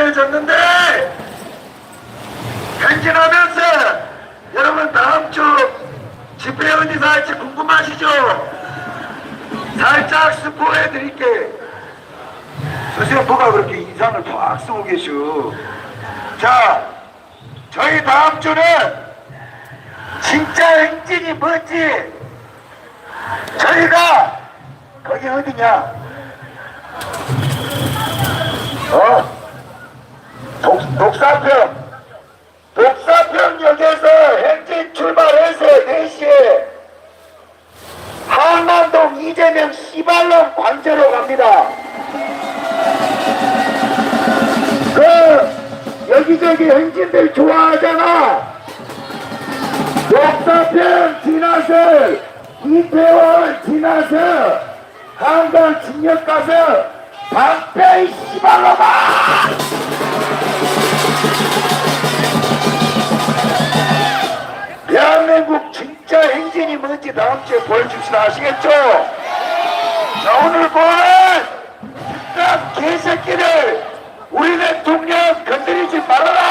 전해줬는데 행진하면서 여러분 다음 주 집회 어디서 할지 궁금하시죠? 살짝 스포해 드릴게. 선생님 뭐가 그렇게 인상을 팍 쓰고 계셔? 자, 저희 다음 주는 진짜 행진이 뭔지 저희가 거기 어디냐? 어? 독, 독사평 독사평역에서 행진 출발해서 4시에 한남동 이재명 시발론 관저로 갑니다. 그 여기저기 행진들 좋아하잖아. 독사평 지나서 이태원 지나서 한강 진역 가서 방패 이 씨발로마! 대한민국 진짜 행진이 뭔지 다음 주에 보여줍시다. 아시겠죠? 자 오늘 보는 진짜 개새끼들! 우리 대통령 건드리지 말아라